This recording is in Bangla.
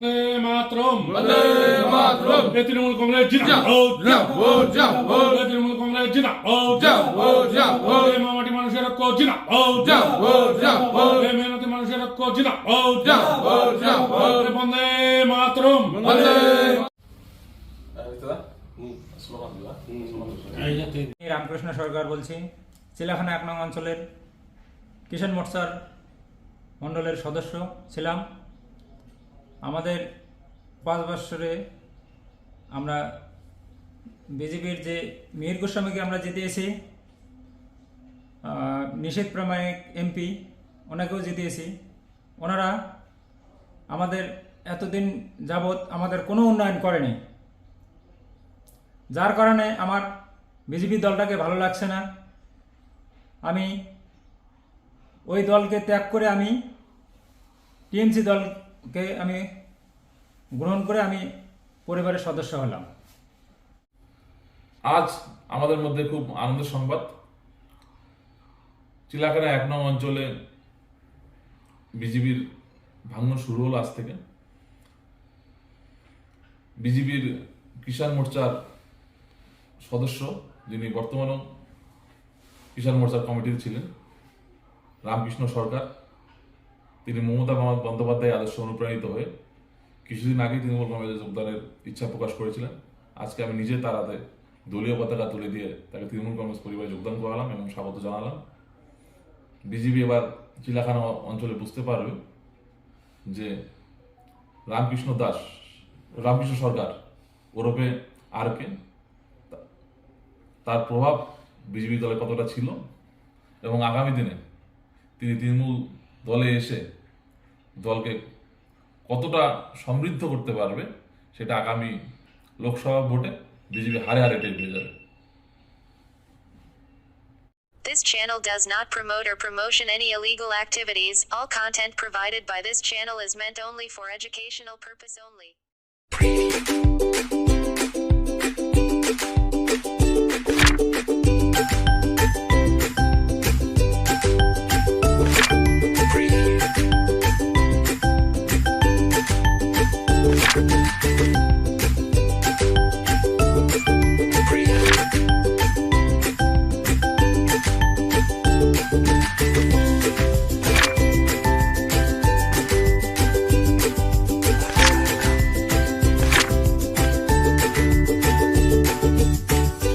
মাতরম মাতরম তৃণমূল কংগ্রেস তৃণমূল কংগ্রেস মামাটি মানুষের মেহনতি বন্দে মাতরম রামকৃষ্ণ সরকার বলছি চিলাখানা এক নং অঞ্চলের কিষাণ মোর্চার মণ্ডলের সদস্য ছিলাম আমাদের পাঁচ বৎসরে আমরা বিজেপির যে মিহির গোস্বামীকে আমরা জিতিয়েছি নিষেধ প্রামাণিক এমপি ওনাকেও জিতিয়েছি। ওনারা আমাদের এতদিন যাবৎ আমাদের কোনো উন্নয়ন করেনি। যার কারণে আমার বিজেপি দলটাকে ভালো লাগছে না। আমি ওই দলকে ত্যাগ করে আমি টিএমসি দলকে আমি গ্রহণ করে আমি পরিবারের সদস্য হলাম। আজ আমাদের মধ্যে খুব আনন্দের সংবাদ। চিলাকানা এক নং অঞ্চলে বিজিবির ভাঙন শুরু হলো আজ থেকে। বিজিবির কিষাণ মোর্চার সদস্য, যিনি বর্তমানেও কিষাণ মোর্চার কমিটির ছিলেন, রামকৃষ্ণ সরকার। তিনি মমতা বন্দ্যোপাধ্যায় আদর্শ অনুপ্রাণিত হয়ে কিছুদিন আগে তৃণমূল কংগ্রেসে যোগদানের ইচ্ছা প্রকাশ করেছিলেন। আজকে আমি নিজে তার হাতে দলীয় পতাকা তুলে দিয়ে তাকে তৃণমূল কংগ্রেস পরিবারে যোগদান করালাম এবং স্বাগত জানালাম। বিজেপি এবার চিলাখানা অঞ্চলে বুঝতে পারবে যে রামকৃষ্ণ দাস, রামকৃষ্ণ সরকার, ওরফে আর কে, তার প্রভাব বিজেপি দলে কতটা ছিল এবং আগামী দিনে তিনি তৃণমূল দলে এসে দলকে কতটা সমৃদ্ধ করতে পারবে সেটা আগামী লোকসভা ভোটে বিজেপি হারে হারে টের পেয়ে যাবে This channel does not promote or promotion any illegal activities. All content provided by this channel is meant only for educational purpose only.